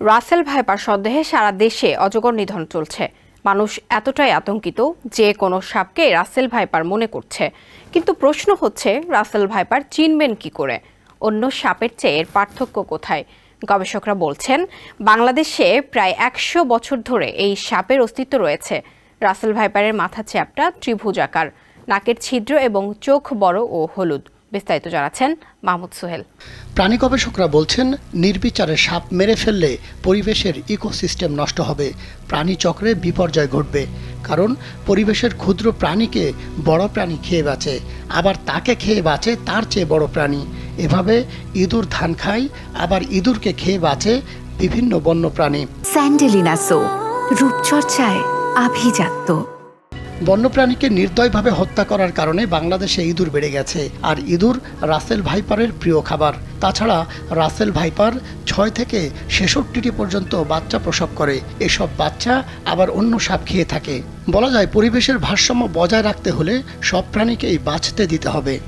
Russell viper সন্দেহে সারা দেশে অজগর নিধন চলছে। মানুষ এতটাই আতঙ্কিত যে কোনো সাপকে রাসেল ভাইপার মনে করছে। কিন্তু প্রশ্ন হচ্ছে, রাসেল ভাইপার চিনবেন কি করে? অন্য সাপের চেয়ে এর পার্থক্য কোথায়? গবেষকরা বলছেন, বাংলাদেশে প্রায় একশো বছর ধরে এই সাপের অস্তিত্ব রয়েছে। রাসেল ভাইপারের মাথা চ্যাপটা ত্রিভুজাকার নাকের ছিদ্র এবং চোখ বড় ও হলুদ। বিস্তারিত জানাচ্ছেন মাহমুদ সোহেল। প্রাণী গবেষকরা বলছেন নির্বিচারে সাপ মেরে ফেললে পরিবেশের ইকোসিস্টেম নষ্ট হবে প্রাণী চক্রে বিপর্যয় ঘটবে। কারণ পরিবেশের ক্ষুদ্র প্রাণীকে বড় প্রাণী খেয়ে বাঁচে আবার তাকে খেয়ে বাঁচে তার চেয়ে বড় প্রাণী। এভাবে ইঁদুর ধান খায় আবার ইঁদুরকে খেয়ে বাঁচে বিভিন্ন বন্য প্রাণী। স্যান্ডেলিনা সো রূপচর্চায় আভিজাত্য। বন্যপ্রাণীকে নির্দয়ভাবে হত্যা করার কারণে বাংলাদেশে ইঁদুর বেড়ে গেছে। আর ইঁদুর রাসেল ভাইপারের প্রিয় খাবার। তাছাড়া রাসেল ভাইপার ছয় থেকে ছেষট্টিটি পর্যন্ত বাচ্চা প্রসব করে। এসব বাচ্চা আবার অন্য সাপ খেয়ে থাকে। বলা যায়, পরিবেশের ভারসাম্য বজায় রাখতে হলে সব প্রাণীকেই বাঁচতে দিতে হবে।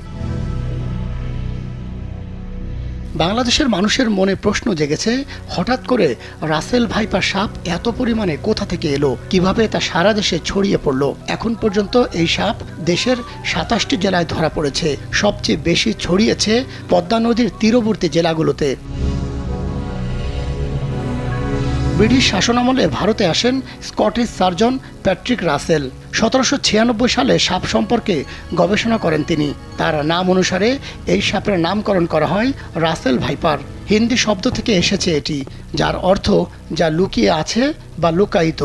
বাংলাদেশের মানুষের মনে প্রশ্ন জেগেছে, হঠাৎ করে রাসেল ভাইপার সাপ এত পরিমাণে কোথা থেকে এলো? কীভাবে তা সারা দেশে ছড়িয়ে পড়ল? এখন পর্যন্ত এই সাপ দেশের সাতাশটি জেলায় ধরা পড়েছে। সবচেয়ে বেশি ছড়িয়েছে পদ্মা নদীর তীরবর্তী জেলাগুলোতে। ব্রিটিশ শাসনামলে ভারতে আসেন স্কটিশ সার্জন প্যাট্রিক রাসেল। সতেরোশো ছিয়ানব্বই সালে সাপ সম্পর্কে গবেষণা করেন তিনি। তার নাম অনুসারে এই সাপের নামকরণ করা হয় রাসেল ভাইপার। হিন্দি শব্দ থেকে এসেছে এটি, যার অর্থ যা লুকিয়ে আছে বা লুকায়িত।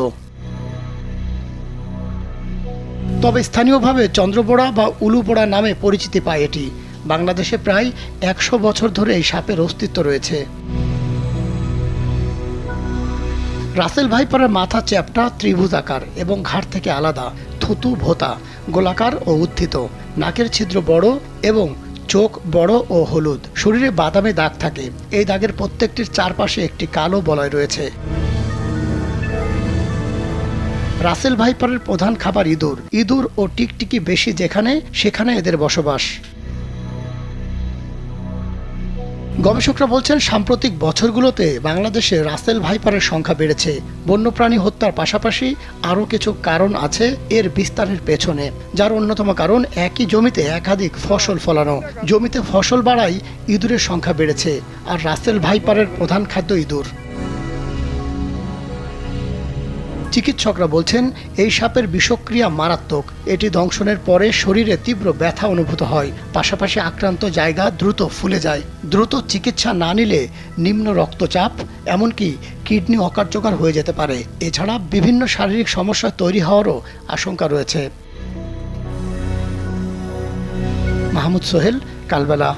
তবে স্থানীয়ভাবে চন্দ্রবোড়া বা উলুবোড়া নামে পরিচিতি পায় এটি। বাংলাদেশে প্রায় একশো বছর ধরে এই সাপের অস্তিত্ব রয়েছে। রাসেল ভাইপারের মাথা চ্যাপটা ত্রিভুজ আকার এবং ঘাট থেকে আলাদা, থুতু ভোতা, গোলাকার ও উত্থিত। নাকের ছিদ্র বড় এবং চোখ বড় ও হলুদ। শরীরে বাদামি দাগ থাকে। এই দাগের প্রত্যেকটির চারপাশে একটি কালো বলয় রয়েছে। রাসেল ভাইপারের প্রধান খাবার ইঁদুর। ইঁদুর ও টিকটিকি বেশি যেখানে, সেখানে এদের বসবাস। গবেষকরা বলছেন, সাম্প্রতিক বছরগুলোতে বাংলাদেশে রাসেল ভাইপারের সংখ্যা বেড়েছে। বন্যপ্রাণী হত্যার পাশাপাশি আরও কিছু কারণ আছে এর বিস্তারের পেছনে। যার অন্যতম কারণ, একই জমিতে একাধিক ফসল ফলানো। জমিতে ফসল বাড়াই ইঁদুরের সংখ্যা বেড়েছে, আর রাসেল ভাইপারের প্রধান খাদ্য ইঁদুর। চিকিৎসকরা বলছেন, এই সাপের বিষক্রিয়া মারাত্মক। এটি দংশনের পরে শরীরে তীব্র ব্যথা অনুভূত হয়। পাশাপাশি আক্রান্ত জায়গা দ্রুত ফুলে যায়। দ্রুত চিকিৎসা না নিলে নিম্ন রক্তচাপ, এমনকি কিডনি অকার্যকর হয়ে যেতে পারে। এছাড়া বিভিন্ন শারীরিক সমস্যা তৈরি হওয়ারও আশঙ্কা রয়েছে। মাহমুদ সোহেল, কালবেলা।